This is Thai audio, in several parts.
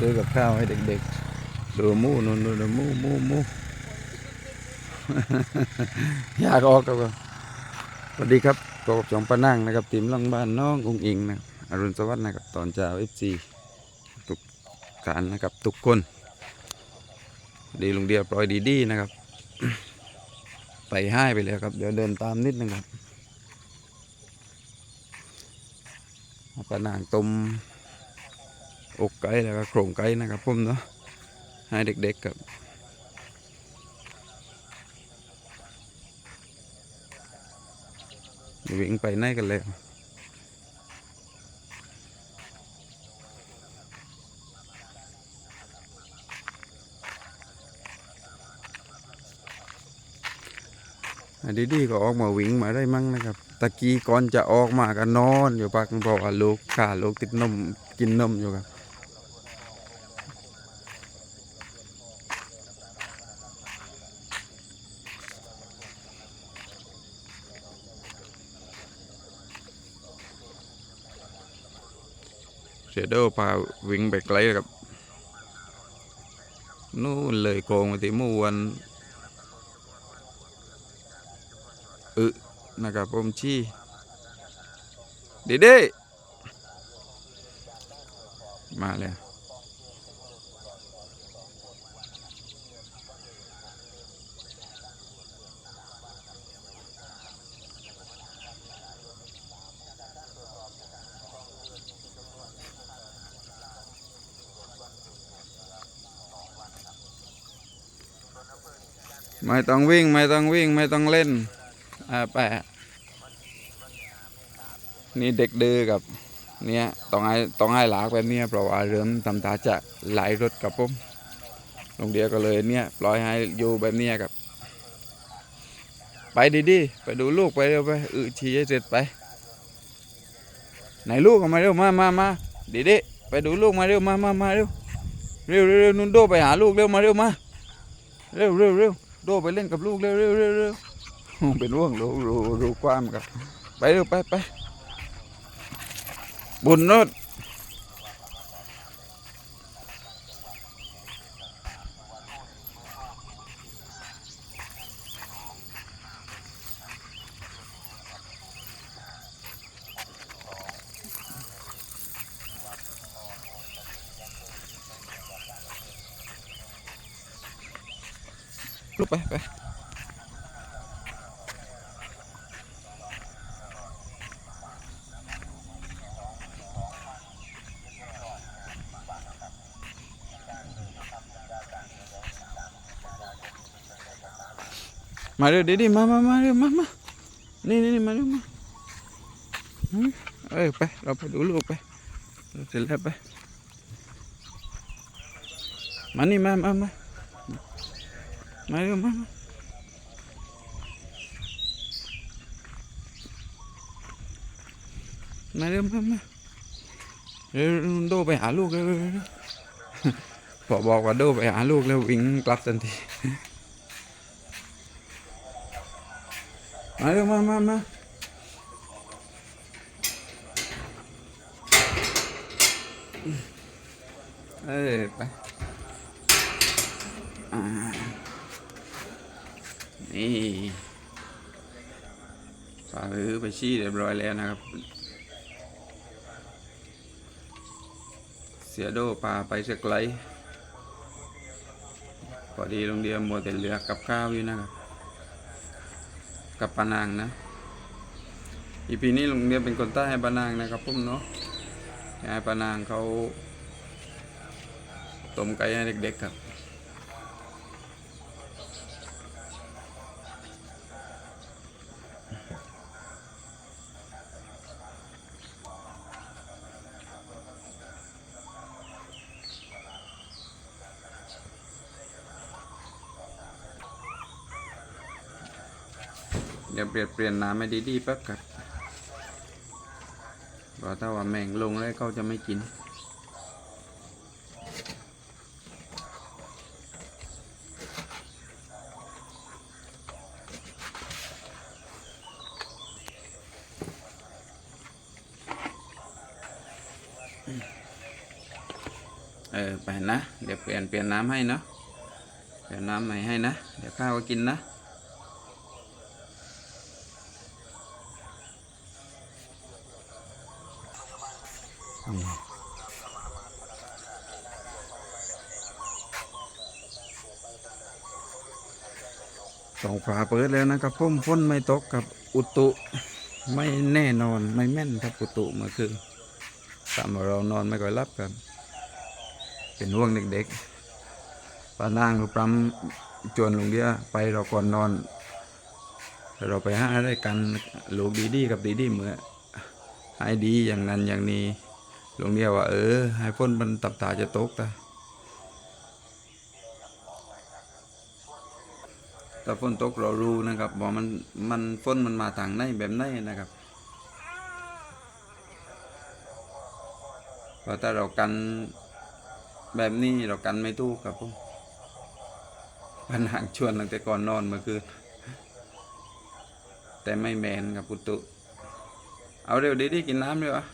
ซื้อกับข้าวให้เด็กๆ ดูมูนู่นดูมูมูมูอยากออกครับสวัสดีครับกบจองปะนั่งนะครับทีมหลังบ้านน้ององอิงนะอรุณสวัสดิ์นะครับตอนเช้าเอฟซีทุกการนะครับทุกคน ดีลุงเดียวปล่อยดีๆนะครับ ไปให้ไปเลยครับ เดี๋ยวเดินตามนิดนึงครับปะนางต้ม อกไก่แล้วก็โครงไก่นะครับผมเนาะให้เด็กๆครับวิ่งไปไหนกันแล้วอันดีๆก็ออกมาวิ่งมาได้มั้งนะครับ ตะกี้ก่อนจะออกมาก็นอนอยู่ปากเพราะว่าลูกขาลูกติดนมกินนมอยู่ครับ สียโดพาวิ่งไปไกลครับนู่นเลยโกงไปที่มู่วันอึนะครับผมชี้เด็ดมาแล้ว ไม่ต้องวิ่งไม่ต้องวิ่งไม่ต้องเล่นอ่าแปะนี่เด็กดื้อกับเนี่ยต้องให้ต้องให้หลากแบบเนี้ยเพราะว่าเริ่มทำตาจะไหลรถกับผมโรงเดียวก็เลยเนี่ยปล่อยให้อยู่แบบเนี้ยครับ ไปดีๆไปดูลูกไปเร็วไปอือชีให้เสร็จไปไหนลูกมาเร็วมามามาดีๆไปดูลูกมาเร็วมามามาเร็วเร็วเร็วเร็วนุ่นโดไปหาลูกเร็วมาเร็วมาเร็วเร็วเร็ว โดไปเล่นกับลูกเร็วเร็วเร็วเร็วเป็นว่วงรู้รู้รู้ความครับ ไปเร็วไปไปบุญนด ลุกไปไปมาเร็วดีดีมามามาเร็วมามานี่นี่นี่มาเร็วมาเอ้ยไป เราไปดูลูกไปเราเสร็จแล้วไป มานี่มามามา มาเร็วมามามาเร็วมามาเร็วโดไปหาลูกเร็วพอบอกว่าโดไปหาลูกแล้ววิ่งกลับทันที มาเร็วมามามาเอ้ยไปอ่า นี่ปลาฮือไปชี้เรียบร้อยแล้วนะครับ เสียโดปลาไปสักไกลพอดีโรงเรียนมัวแต่เหลือกับข้าวอยู่นะครับ กับปานางนะ อีพีนี้โรงเรียนเป็นคนใต้ให้ปานางนะครับพุ่มเนาะให้ปานางเขาต้มไก่ให้เด็กๆครับ เดี๋ยวเปลี่ยนเปลี่ยนน้ำให้ดีๆแป๊บครับเพราะถ้าว่าแมงลงแล้วเขาจะไม่กิน เออไปนะ เดี๋ยวเปลี่ยนเปลี่ยนน้ำให้เนาะ เปลี่ยนน้ำใหม่ให้นะ เดี๋ยวข้าวก็กินนะ สองฝาเปิดแล้วนะครับพุ่มฝนไม่ตกกับอุตุไม่แน่นอนไม่แม่นครับอุตุเมื่อคืนตามเรานอนไม่ค่อยรับครับเป็นห่วงเด็กๆป้านางก็ปรำจวนลุงเดียไปเราก่อนนอน เราไปหาได้กันลูกดีๆกับดีๆเมื่อให้ดีอย่างนั้นอย่างนี้ลุงเดียว่าเออให้ฝนมันตับตาจะตกแต่ ถ้าฝนตกเรารู้นะครับว่ามันมันฝนมันมาทางไหนแบบไหนนะครับพราะถ้าเรากันแบบนี้เรากันไม่ตู้ครับผมปัญหาชวนตั้งแต่ก่อนนอนเมื่อคืนแต่ไม่แมนกับปุตุ เอาเร็วดีดีกินน้ำดีวะ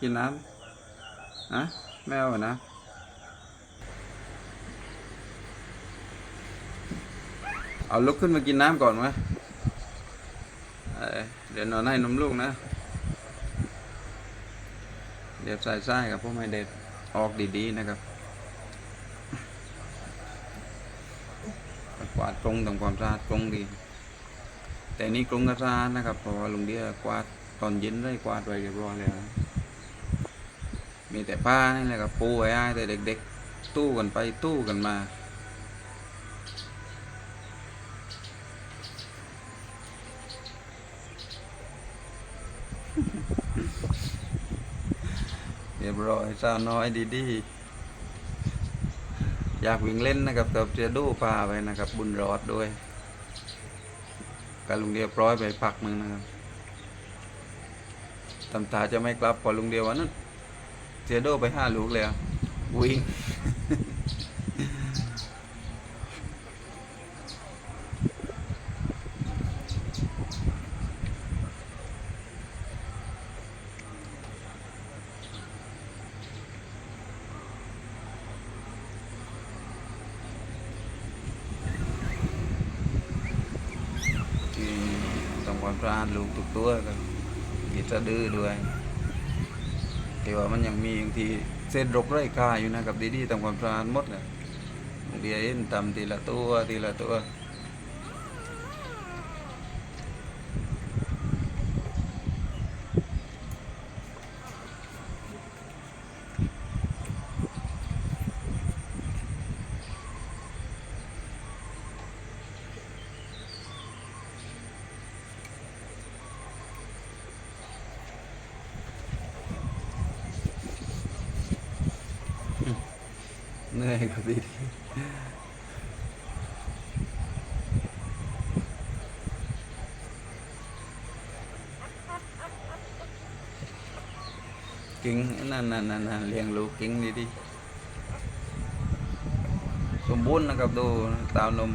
กินน้ำอะไม่เอาหรอนะ เอาลุกขึ้นมากินน้ำก่อนไหมเดี๋ยวนอนให้นมลูกนะ เดี๋ยวใส่ไส้ครับพวกไม่เด็ดออกดีๆนะครับกวาดกรงทำความสะอาดกรงดี แต่นี่กรงก็สะอาดนะครับเพราะว่าลุงเดียกวาดตอนเย็นได้กวาดไว้เรียบร้อยแล้วมีแต่ผ้านี่แหละครับปูไว้ให้แต่เด็ก ๆ ตู้กันไปตู้กันมา เรอยบร้อยสาวน้อยดีๆ อยากวิ่งเล่นนะครับกับเจดูพาไปนะครับ บุญรอดด้วยกับลุงเดียวปร้อยไปพักมึงนะครับตำตาจะไม่กลับพอลุงเดียววันนั้นเจดูไปห้าลูกแล้ววิ่ง ที่ ทำควาดลูกทุกตัวครับมีสะดือด้วย แต่ว่ามันยังมีบางทีเส้นรกไร้ค่าอยู่นะครับดีๆทำความพลาดหมดเลยเดียเอ็นทำทีละตัวทีละตัว ครับดีกิ้งนั่นนั่นนั่นนั่นเลี้ยงลูกกิ้งดีๆสมบูรณ์นะครับดูเต้านม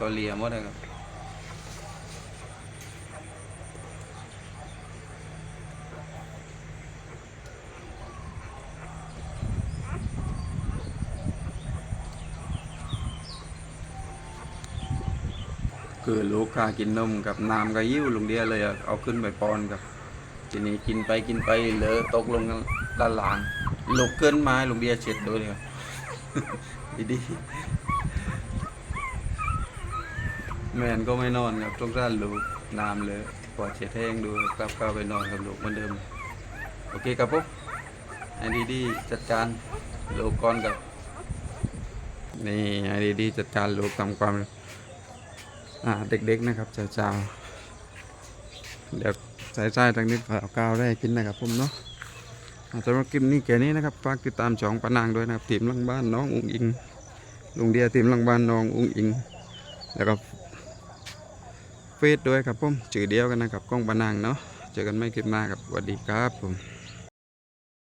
ก็เลียหมดเลยครับ คือลูกค้ากินนมกับน้ำกับยิ้วลุงเดียเลยอะเอาขึ้นไปปอนกับ ทีนี้กินไปกินไปเลอะตกลงด้านหลังลุกเกินไม้ลุงเดียเช็ดด้วยครับดีแมนก็ไม่นอนครับต้องด้านลูกน้ำเลยปล่อยเช็ดแห้งดูกลับเข้าไปนอนกับลูกเหมือนเดิม โอเคครับปุ๊บให้ดีๆจัดการลูกก่อนกับนี่ให้ดีๆจัดการลูกทำความ เด็กๆนะครับเจ้าๆเดี๋ยวใส่ใจทางนี้ฝากก้าวได้กินนะครับผมเนาะอาสำหรับคลิปนี้แค่นี้นะครับฝากติดตามช่องปานางด้วยนะครับทีมลังบ้านน้องอุ้งอิงลุงเดียทีมลังบ้านน้องอุ้งอิงแล้วก็เฟซด้วยครับผมชื่อเดียวกันนะครับกล้องปานางเนาะเจอกันไม่คลิปหน้าครับสวัสดีครับผม